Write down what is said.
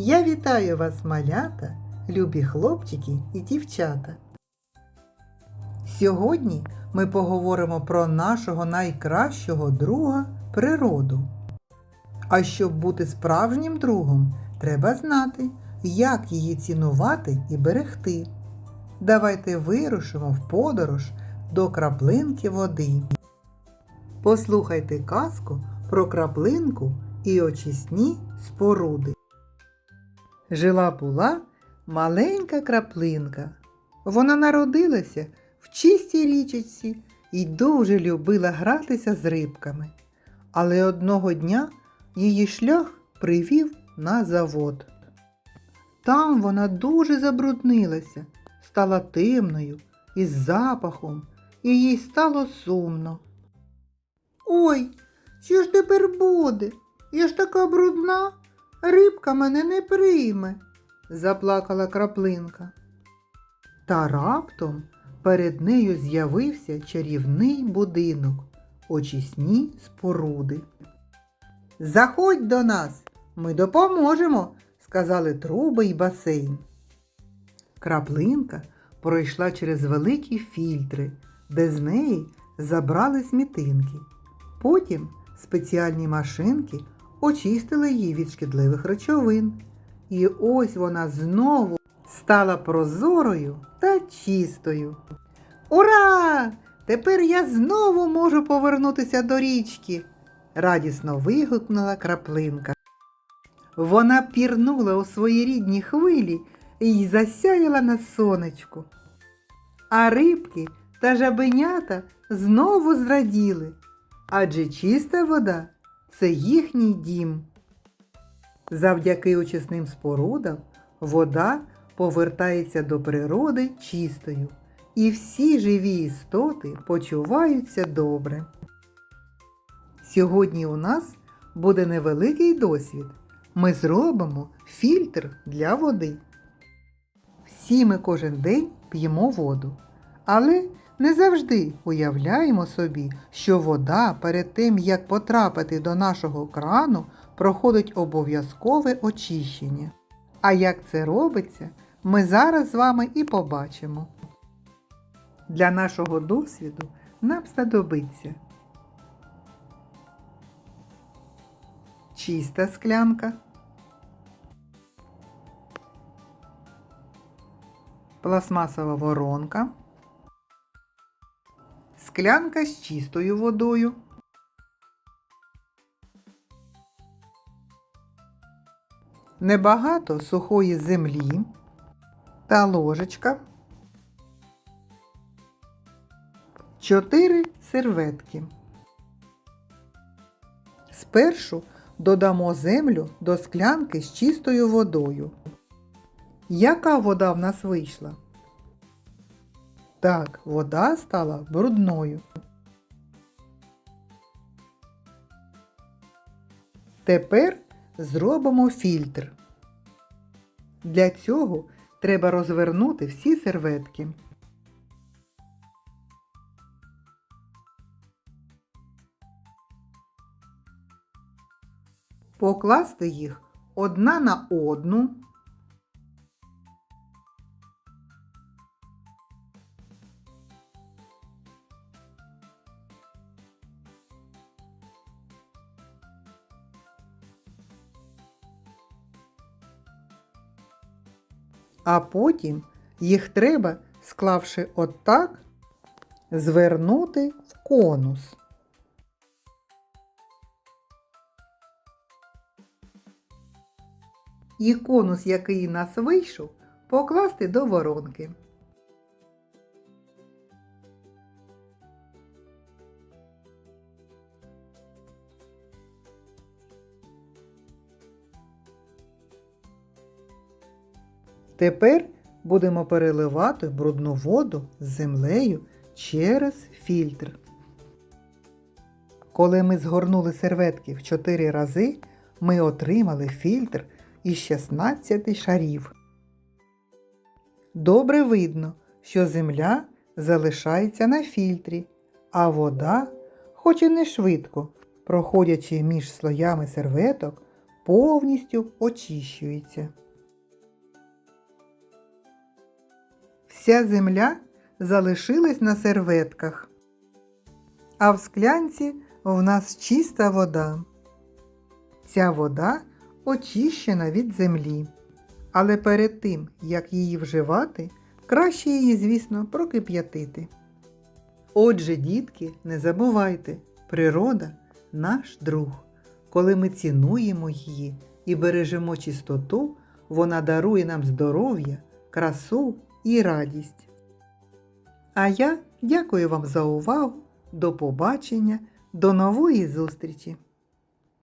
Я вітаю вас, малята, любі хлопчики і дівчата. Сьогодні ми поговоримо про нашого найкращого друга природу. А щоб бути справжнім другом, треба знати, як її цінувати і берегти. Давайте вирушимо в подорож до краплинки води. Послухайте казку про краплинку і очисні споруди. Жила була маленька краплинка. Вона народилася в чистій річці і дуже любила гратися з рибками. Але одного дня її шлях привів на завод. Там вона дуже забруднилася, стала темною, із запахом, і їй стало сумно. Ой, що ж тепер буде? Я ж така брудна, рибка мене не прийме, заплакала краплинка. Та раптом перед нею з'явився чарівний будинок, очисні споруди. Заходь до нас, ми допоможемо, сказали труби й басейн. Краплинка пройшла через великі фільтри, де з неї забрали смітинки. Потім спеціальні машинки очистили її від шкідливих речовин. І ось вона знову стала прозорою та чистою. Ура! Тепер я знову можу повернутися до річки, радісно вигукнула краплинка. Вона пірнула у свої рідні хвилі і засяяла на сонечку. А рибки та жабенята знову зраділи, адже чиста вода це їхній дім. Завдяки очисним спорудам вода повертається до природи чистою, і всі живі істоти почуваються добре. Сьогодні у нас буде невеликий досвід. Ми зробимо фільтр для води. Всі ми кожен день п'ємо воду, але не завжди уявляємо собі, що вода перед тим, як потрапити до нашого крану, проходить обов'язкове очищення. А як це робиться, ми зараз з вами і побачимо. Для нашого досвіду нам знадобиться чиста склянка, пластмасова воронка, склянка з чистою водою, небагато сухої землі та ложечка, 4 серветки. Спершу додамо землю до склянки з чистою водою. Яка вода в нас вийшла? Так, вода стала брудною. Тепер зробимо фільтр. Для цього треба розвернути всі серветки. Покласти їх одна на одну. А потім їх треба, склавши отак, звернути в конус. І конус, який у нас вийшов, покласти до воронки. Тепер будемо переливати брудну воду з землею через фільтр. Коли ми згорнули серветки в 4 рази, ми отримали фільтр із 16 шарів. Добре видно, що земля залишається на фільтрі, а вода, хоч і не швидко, проходячи між слоями серветок, повністю очищується. Вся земля залишилась на серветках, а в склянці в нас чиста вода. Ця вода очищена від землі. Але перед тим, як її вживати, краще її, звісно, прокип'ятити. Отже, дітки, не забувайте, природа наш друг. Коли ми цінуємо її і бережемо чистоту, вона дарує нам здоров'я, красу і радість. А я дякую вам за увагу. До побачення, до нової зустрічі!